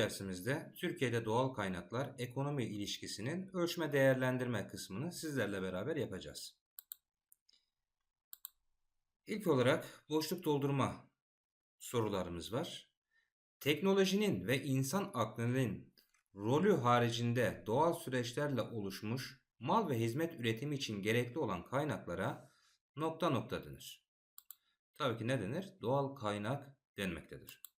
dersimizde Türkiye'de doğal kaynaklar ekonomi ilişkisinin ölçme değerlendirme kısmını sizlerle beraber yapacağız. İlk olarak boşluk doldurma sorularımız var. Teknolojinin ve insan aklının rolü haricinde doğal süreçlerle oluşmuş mal ve hizmet üretimi için gerekli olan kaynaklara nokta nokta denir. Tabii ki ne denir? Doğal kaynak denmektedir.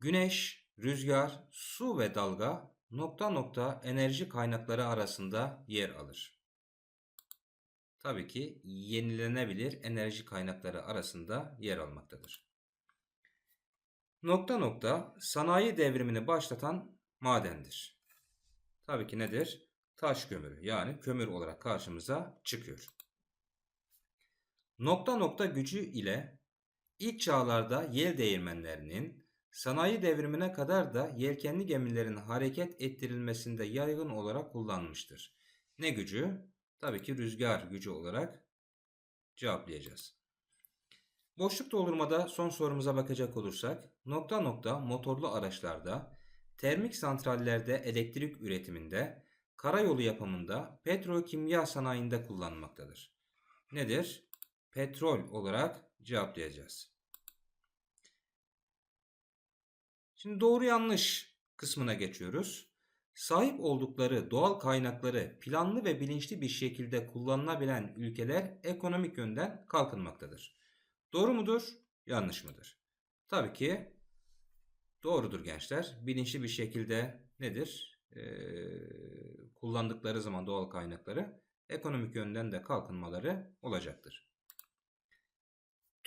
Güneş, rüzgar, su ve dalga nokta nokta enerji kaynakları arasında yer alır. Tabii ki yenilenebilir enerji kaynakları arasında yer almaktadır. Nokta nokta sanayi devrimini başlatan madendir. Tabii ki nedir? Taş kömürü yani kömür olarak karşımıza çıkıyor. Nokta nokta gücü ile ilk çağlarda yel değirmenlerinin sanayi devrimine kadar da yelkenli gemilerin hareket ettirilmesinde yaygın olarak kullanılmıştır. Ne gücü? Tabii ki rüzgar gücü olarak cevaplayacağız. Boşluk doldurmada son sorumuza bakacak olursak nokta nokta motorlu araçlarda, termik santrallerde elektrik üretiminde, karayolu yapımında, petrokimya sanayinde kullanılmaktadır. Nedir? Petrol olarak cevaplayacağız. Şimdi doğru yanlış kısmına geçiyoruz. Sahip oldukları doğal kaynakları planlı ve bilinçli bir şekilde kullanılabilen ülkeler ekonomik yönden kalkınmaktadır. Doğru mudur? Yanlış mıdır? Tabii ki doğrudur gençler. Bilinçli bir şekilde nedir? Ee, kullandıkları zaman doğal kaynakları ekonomik yönden de kalkınmaları olacaktır.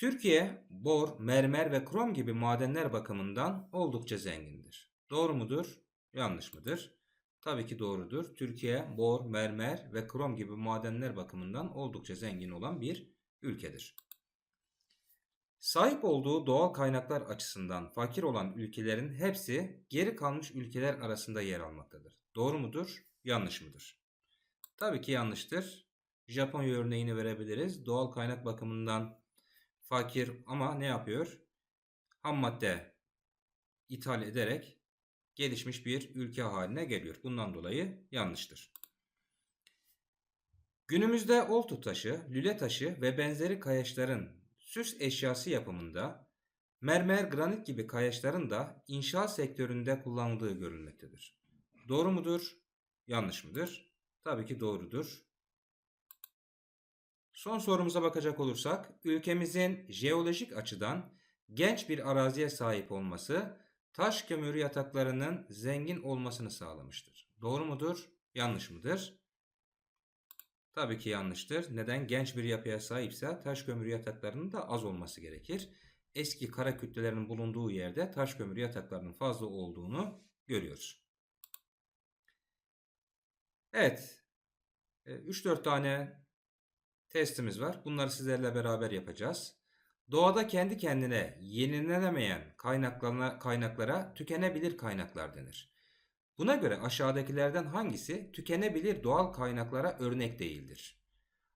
Türkiye bor, mermer ve krom gibi madenler bakımından oldukça zengindir. Doğru mudur? Yanlış mıdır? Tabii ki doğrudur. Türkiye bor, mermer ve krom gibi madenler bakımından oldukça zengin olan bir ülkedir. Sahip olduğu doğal kaynaklar açısından fakir olan ülkelerin hepsi geri kalmış ülkeler arasında yer almaktadır. Doğru mudur? Yanlış mıdır? Tabii ki yanlıştır. Japonya örneğini verebiliriz. Doğal kaynak bakımından fakir ama ne yapıyor? Ham madde ithal ederek gelişmiş bir ülke haline geliyor. Bundan dolayı yanlıştır. Günümüzde oltu taşı, lüle taşı ve benzeri kayaçların süs eşyası yapımında mermer, granit gibi kayaçların da inşaat sektöründe kullanıldığı görülmektedir. Doğru mudur? Yanlış mıdır? Tabii ki doğrudur. Son sorumuza bakacak olursak, ülkemizin jeolojik açıdan genç bir araziye sahip olması taş kömürü yataklarının zengin olmasını sağlamıştır. Doğru mudur? Yanlış mıdır? Tabii ki yanlıştır. Neden? Genç bir yapıya sahipse taş kömürü yataklarının da az olması gerekir. Eski kara kütlelerin bulunduğu yerde taş kömürü yataklarının fazla olduğunu görüyoruz. Evet. 3-4 e, tane testimiz var. Bunları sizlerle beraber yapacağız. Doğada kendi kendine yenilenemeyen kaynaklara, kaynaklara tükenebilir kaynaklar denir. Buna göre aşağıdakilerden hangisi tükenebilir doğal kaynaklara örnek değildir?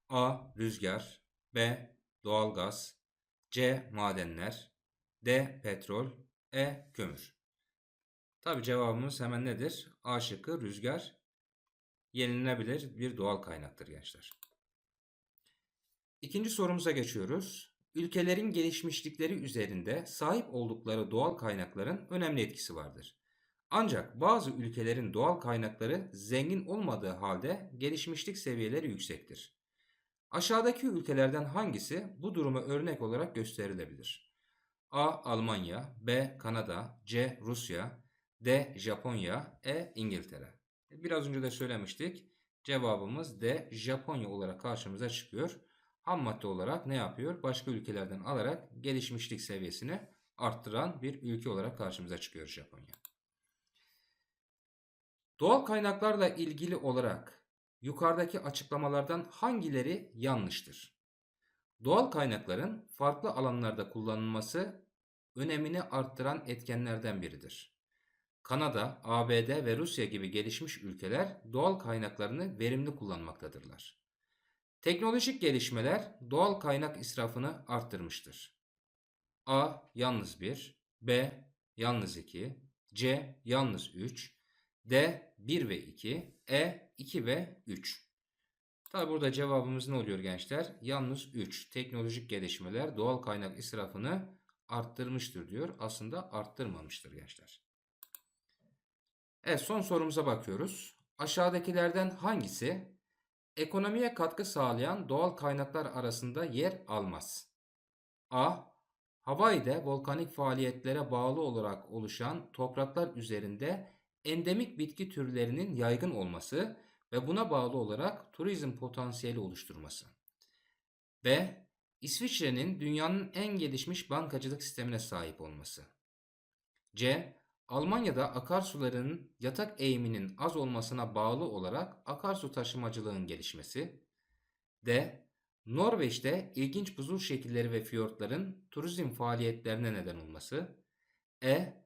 A. Rüzgar B. Doğalgaz C. Madenler D. Petrol E. Kömür Tabi cevabımız hemen nedir? A şıkkı rüzgar yenilenebilir bir doğal kaynaktır gençler. İkinci sorumuza geçiyoruz ülkelerin gelişmişlikleri üzerinde sahip oldukları doğal kaynakların önemli etkisi vardır. Ancak bazı ülkelerin doğal kaynakları zengin olmadığı halde gelişmişlik seviyeleri yüksektir. Aşağıdaki ülkelerden hangisi bu duruma örnek olarak gösterilebilir? A. Almanya B. Kanada C. Rusya D. Japonya E. İngiltere Biraz önce de söylemiştik. Cevabımız D. Japonya olarak karşımıza çıkıyor ham madde olarak ne yapıyor? Başka ülkelerden alarak gelişmişlik seviyesini arttıran bir ülke olarak karşımıza çıkıyor Japonya. Doğal kaynaklarla ilgili olarak yukarıdaki açıklamalardan hangileri yanlıştır? Doğal kaynakların farklı alanlarda kullanılması önemini arttıran etkenlerden biridir. Kanada, ABD ve Rusya gibi gelişmiş ülkeler doğal kaynaklarını verimli kullanmaktadırlar. Teknolojik gelişmeler doğal kaynak israfını arttırmıştır. A. Yalnız 1 B. Yalnız 2 C. Yalnız 3. D. 1 ve 2. E. 2 ve 3. Tabi burada cevabımız ne oluyor gençler? Yalnız 3. Teknolojik gelişmeler doğal kaynak israfını arttırmıştır diyor. Aslında arttırmamıştır gençler. Evet son sorumuza bakıyoruz. Aşağıdakilerden hangisi ekonomiye katkı sağlayan doğal kaynaklar arasında yer almaz? A. Hawaii'de volkanik faaliyetlere bağlı olarak oluşan topraklar üzerinde endemik bitki türlerinin yaygın olması ve buna bağlı olarak turizm potansiyeli oluşturması. B. İsviçre'nin dünyanın en gelişmiş bankacılık sistemine sahip olması. C. Almanya'da akarsuların yatak eğiminin az olmasına bağlı olarak akarsu taşımacılığın gelişmesi. D. Norveç'te ilginç buzul şekilleri ve fiyortların turizm faaliyetlerine neden olması. E.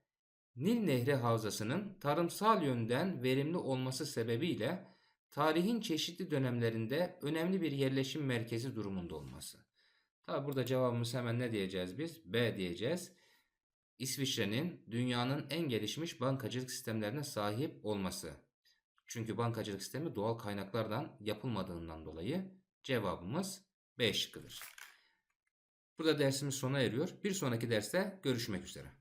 Nil Nehri Havzası'nın tarımsal yönden verimli olması sebebiyle tarihin çeşitli dönemlerinde önemli bir yerleşim merkezi durumunda olması. Tabi burada cevabımız hemen ne diyeceğiz biz? B diyeceğiz. İsviçre'nin dünyanın en gelişmiş bankacılık sistemlerine sahip olması. Çünkü bankacılık sistemi doğal kaynaklardan yapılmadığından dolayı cevabımız B şıkkıdır. Burada dersimiz sona eriyor. Bir sonraki derste görüşmek üzere.